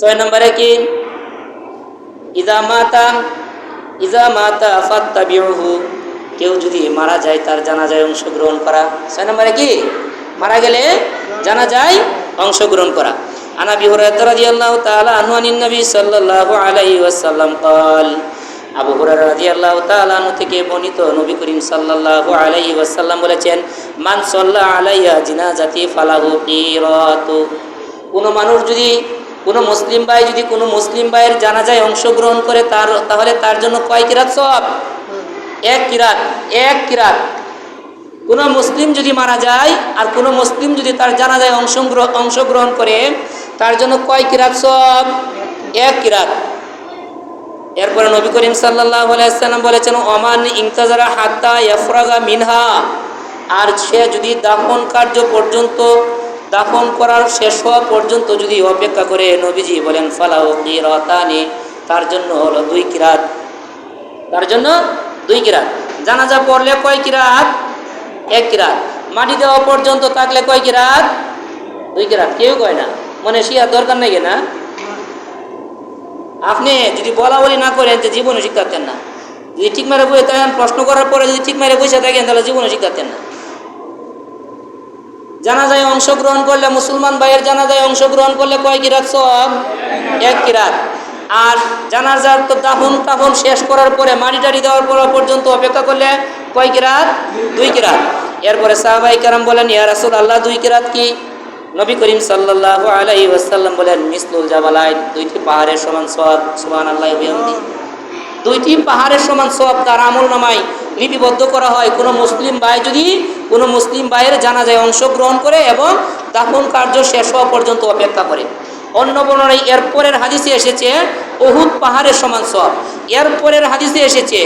ছয় নম্বরে কি ইদা মাতা ইজা মাতা ফাত্তাবিউহু কেউ যদি মারা যায় তার জানাজায় অংশগ্রহণ করা ছয় নম্বরে কি মারা গেলে জানাজায় অংশগ্রহণ করা আনা বিহুরায়রা রাদিয়াল্লাহু তাআলা আনহু আনিন নবী সাল্লাল্লাহু আলাইহি ওয়াসাল্লাম قال আবু হুরায়রা রাদিয়াল্লাহু তাআলা আনহু থেকে বর্ণিত নবী করিম সাল্লাল্লাহু আলাইহি ওয়াসাল্লাম বলেছেন মান সাল্লা আলাইয়া জিনাজাতি ফালাহু কিরাতু কোনো মানুষ যদি কোনো মুসলিম ভাই যদি কোনো মুসলিম ভাইয়ের জানাজায় অংশগ্রহণ করে তার, তাহলে তার জন্য কয় কিরাত সব এক কিরাত এক কিরাত। কোনো মুসলিম যদি মারা যায় আর কোনো মুসলিম যদি তার জানাজায় অংশগ্রহণ অংশগ্রহণ করে, তার জন্য কয় কিরাত সব এক কিরাত। এরপরে নবী করিম আলাইসাল্লাম বলেছেন অমান ইংতাজারা হাত্তা ইয়াফরাগা মিনহা। আর সে যদি দাফন কার্য পর্যন্ত দাফন করার শেষ হওয়া পর্যন্ত যদি অপেক্ষা করে নবীজি বলেন ফালাও কিরাতানি তার জন্য হলো দুই কিরাত। তার জন্য দুই কিরাত। জানাজা পড়লে কয় কিরাত? এক কিরাত। মাটি দেওয়া পর্যন্ত থাকলে কয় কিরাত? দুই কিরাত। কেউ কয় না। মনে শিয়ার দরকার নেই না আপনি যদি বলা বলি না করেন তো জীবনে শিক্ষাতেন না। যদি ঠিক মেরে বসে থাকেন, প্রশ্ন করার পরে যদি ঠিক মেরে বসে থাকেন, তাহলে জীবনে শিক্ষাতেন না। জানাজায় অংশগ্রহণ করলে মুসলমান ভাইয়ের জানাজায় অংশগ্রহণ করলে কয় কিরাত সব এক কিরাত। আর জানাজার তো দাফন টাফন শেষ করার পরে মাটি টাড়ি দেওয়ার পর পর্যন্ত অপেক্ষা করলে কয় কিরাত? দুই কিরাত। এরপরে সাহাবাই কারাম বলেন, ইয়া রাসুল আল্লাহ দুই কিরাত কি? নবী করিম সাল্লাল্লাহু আলাইহি ওয়াসাল্লাম বলেন, মিসলুল জাবালাইন, দুইটি পাহাড়ের সমান সুবহানাল্লাহি ওয়া বিহামদিহি দুইটি পাহাড়ের সমান সব তার আমল নামায়। লিপিবদ্ধ করা হয়। কোনো মুসলিম ভাই যদি কোনো মুসলিম ভাইয়ের জানাজায় অংশগ্রহণ করে এবং দাফন কার্য শেষ হওয়া পর্যন্ত অপেক্ষা করে। অন্য বর্ণনায় এরপরের হাদিসে এসেছে অহুদ পাহাড়ের সমান সব এরপরের হাদিসে এসেছে